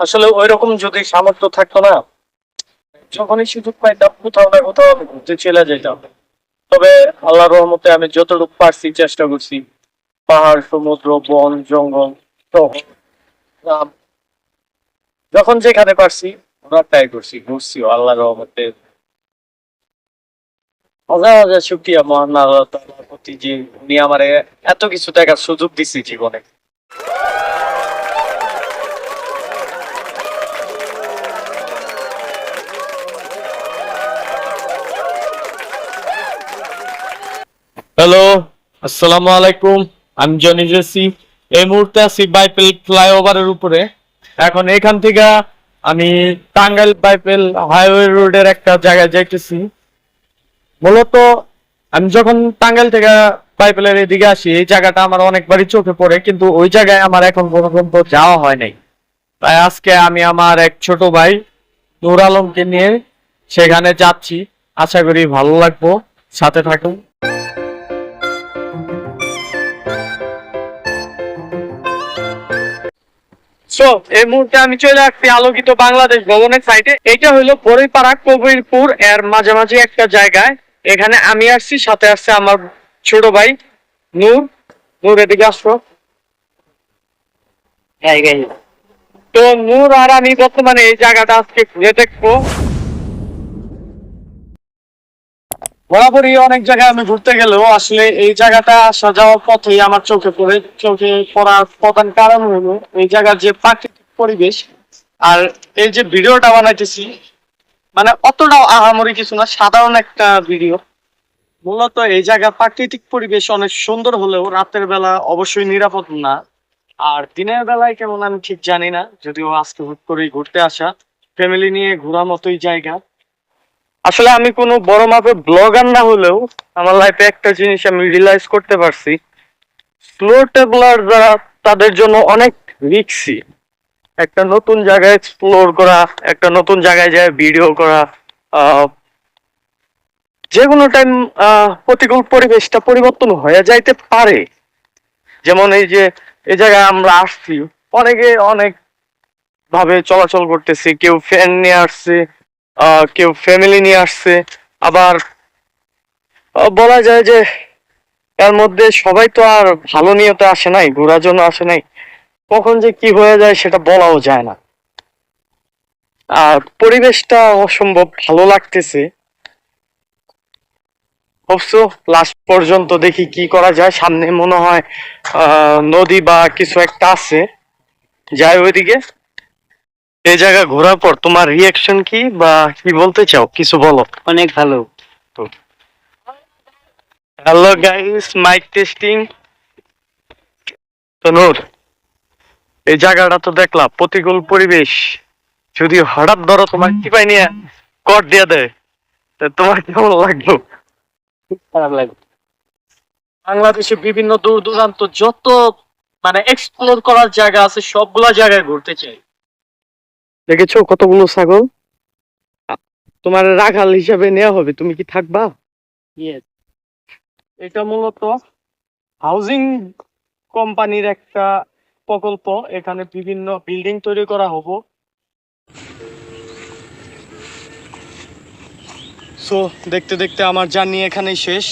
আসলে ওই রকম যদি সামর্থ্য থাকতো না যখনই সুযোগ পাইতাম কোথাও না কোথাও ঘুরতে চলে যেতাম। তবে আল্লাহর রহমতে আমি যতটুকু পারছি চেষ্টা করছি। পাহাড় সমুদ্র বন জঙ্গল শহর, যখন যেখানে পারছি আমরা ট্রাই করছি ঘুরছিও আল্লাহর রহমতে হাজার হাজার শুক্রিয়া মহান আল্লাহ প্রতি যে উনি আমার এত কিছু দেখার সুযোগ দিচ্ছে জীবনে। হ্যালো আসসালামু আলাইকুম আমি জনি জেসি এই মুহূর্তে আছি বাইপেল ফ্লাইওভারের উপরে। এখন এখান থেকে আমি টাঙ্গাইল বাইপেল হাইওয়ে রোডের একটা জায়গায় যাইতেছি। মূলত আমি যখন টাঙ্গাইল থেকে বাইপেলের এদিকে আসি, এই জায়গাটা আমার অনেকবারই চোখে পড়ে, কিন্তু ওই জায়গায় আমার এখন পর্যন্ত যাওয়া হয় নাই। তাই আজকে আমি আমার এক ছোট ভাই নূর আলমকে নিয়ে সেখানে যাচ্ছি। আশা করি ভালো লাগবো। সাথে থাকুন। সো এই মুহূর্তে আমি চলে আসছি আলোকিত বাংলাদেশ ভবনের সাইটে এটা হলো বড়ইপাড়া কবিরপুর এর মাঝামাঝি একটা জায়গায়। এখানে আমি আসছি সাথে আসছে আমার ছোট ভাই নূর। নূর এদিকে আসব তো নূর আর আমি বর্তমানে এই জায়গাটা আজকে ঘুরে দেখব। বরাবরই অনেক জায়গায় আমি ঘুরতে গেলেও আসলে এই জায়গাটা আসা যাওয়ার পথেই আমার চোখে পড়ে, চোখে পড়ার প্রধান কারণ হলো এই জায়গার যে প্রাকৃতিক পরিবেশ আর এই যে ভিডিওটা বানাইতেছি মানে অতটাও আহামরি কিছু না, সাধারণ একটা ভিডিও। মূলত এই জায়গার প্রাকৃতিক পরিবেশ অনেক সুন্দর হলেও রাতের বেলা অবশ্যই নিরাপদ না। আর দিনের বেলায় কেমন আমি ঠিক জানি না, যদিও আজকে হুট করেই ঘুরতে আসা। ফ্যামিলি নিয়ে ঘোরার মতোই জায়গা। আসলে আমি কোনো বড় মাপের ব্লগার না হলেও আমার লাইফে একটা জিনিস আমি রিয়েলাইজ করতে পারছি। স্লো ট্রাভেলার যারা, তাদের জন্য অনেক রিক্সি একটা নতুন জায়গায় এক্সপ্লোর করা, একটা নতুন জায়গায় যায় ভিডিও করা যে কোনো টাইম প্রতিকূল পরিবেশটা পরিবর্তন হয়ে যাইতে পারে। যেমন এই যে, এই জায়গায় আমরা আসছি, অনেকে অনেক ভাবে চলাচল করতেছি, কেউ ফ্যান নিয়ে আসছে কেউ ফ্যামিলি নিয়ে আসছে। আবার বলা যায় যে এর মধ্যে সবাই তো আর ভালো নিয়তে আসে নাই ঘোরার জন্য আসে নাই। কখন যে কি হয়ে যায় সেটা বলাও যায় না। আর পরিবেশটা অসম্ভব ভালো লাগতেছে। অবশ্য লাস্ট পর্যন্ত দেখি কি করা যায়। সামনে মনে হয় নদী বা কিছু একটা আছে। যাই ওইদিকে। এই জায়গা ঘোরার পর তোমার রিয়াকশন কি বা কি বলতে চাও? কিছু বলো। অনেক ভালো। হ্যালো গাইস মাইক টেস্টিং তো নূর এই জায়গাটা তো দেখলাম প্রতিকূল পরিবেশ। যদি হঠাৎ ধরো তোমার কি পাই নিয়ে কট দিয়ে দেয় তা তোমার কেমন লাগল? খারাপ লাগে বাংলাদেশে বিভিন্ন দূর দূরান্ত যত মানে এক্সপ্লোর করার জায়গা আছে সবগুলা জায়গায় ঘুরতে চাই। দেখেছ কতগুলো ছাগল? তোমার রাখাল হিসাবে নেওয়া হবে তুমি কি থাকবা? এটা মূলত হাউজিং কোম্পানির একটা প্রকল্প এখানে বিভিন্ন বিল্ডিং তৈরি করা হব। সো দেখতে দেখতে আমার জার্নি এখানেই শেষ।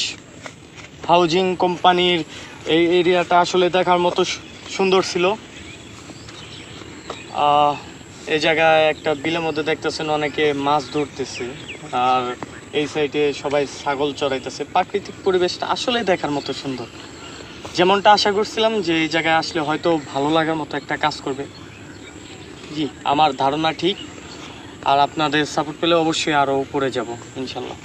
হাউজিং কোম্পানির এই এরিয়াটা আসলে দেখার মতো সুন্দর ছিল। আহ, এই জায়গায় একটা বিলের মধ্যে দেখতেছেন অনেকে মাছ ধরতেছে, আর এই সাইডে সবাই ছাগল চড়াইতেছে। প্রাকৃতিক পরিবেশটা আসলে দেখার মতো সুন্দর। যেমনটা আশা করছিলাম যে এই জায়গায় আসলে হয়তো ভালো লাগার মতো একটা কাজ করবে। জি, আমার ধারণা ঠিক, আর আপনাদের সাপোর্ট পেলে অবশ্যই আরও উপরে যাব, ইনশাল্লাহ।